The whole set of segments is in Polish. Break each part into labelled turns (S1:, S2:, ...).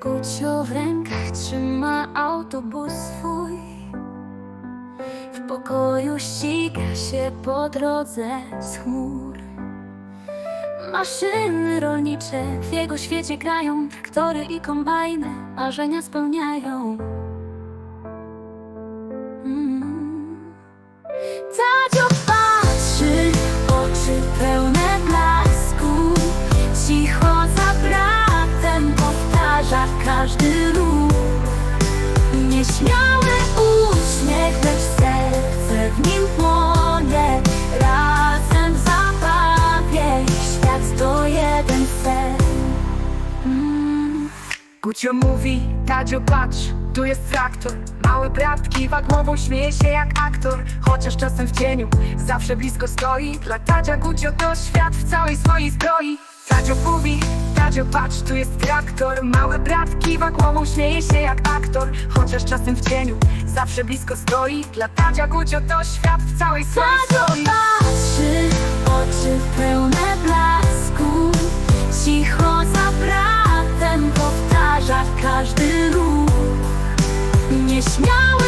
S1: Gucio w rękach trzyma autobus swój. W pokoju ściga się po drodze z chmur Maszyny rolnicze w jego świecie grają Traktory i kombajny marzenia spełniają każdy ruch. Nieśmiały uśmiech, lecz serce w nim płonie. Razem w świat to jeden sen. Mm.
S2: Gucio mówi, Tadzio patrz, tu jest traktor. Mały brat kiwa głową, śmieje się jak aktor. Chociaż czasem w cieniu, zawsze blisko stoi. Dla Tadzia Gucio to świat w całej swojej zbroi Tadzio mówi, Tadzio patrz, tu jest traktor Mały brat kiwa głową, śmieje się jak aktor. Chociaż czasem w cieniu, zawsze blisko stoi. Dla Tadzia Gucio to świat w całej swojej zbroi
S1: patrzy, oczy pełne blasku. Cicho za bratem powtarza każdy ruch. Nieśmiały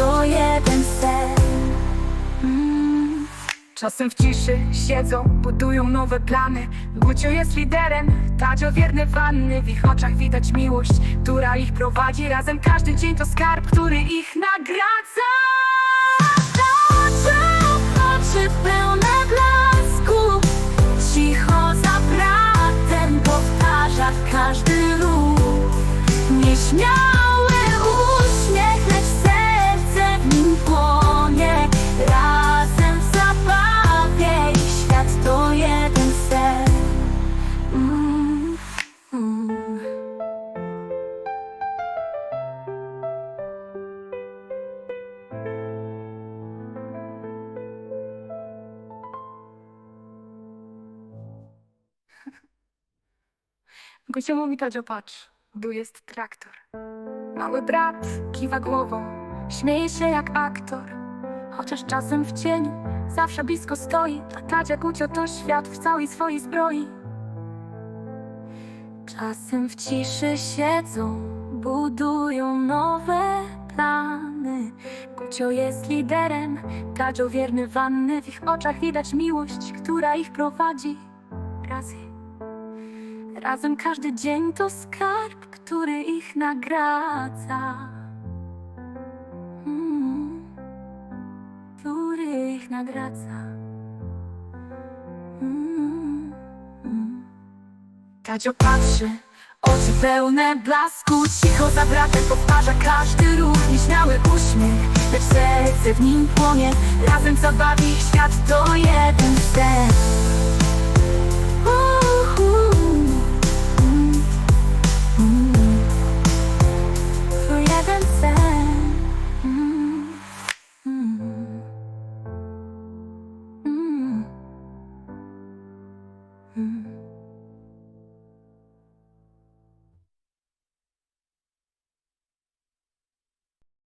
S1: to jeden sen. Mm.
S2: Czasem w ciszy siedzą, budują nowe plany. Gucio jest liderem, Tadzio wierny wanny. W ich oczach widać miłość, która ich prowadzi. Razem każdy dzień to skarb, który ich nagradza Tadzio patrz, tu jest traktor Mały brat kiwa głową, śmieje się jak aktor Chociaż czasem w cieniu, zawsze blisko stoi Dla Tadzia Gucio to świat w całej swojej zbroi
S1: Czasem w ciszy siedzą, budują nowe plany. Gucio jest liderem, Tadzio wierny wanny. W ich oczach widać miłość, która ich prowadzi. Razy. Razem każdy dzień to skarb, który ich nagradza. Mm, który ich nagradza. Mm, mm.
S2: Tadzio patrzy, oczy pełne blasku Cicho za bratem powtarza każdy ruch Nieśmiały uśmiech, lecz serce w nim płonie Razem zabawi ich świat to jeden sen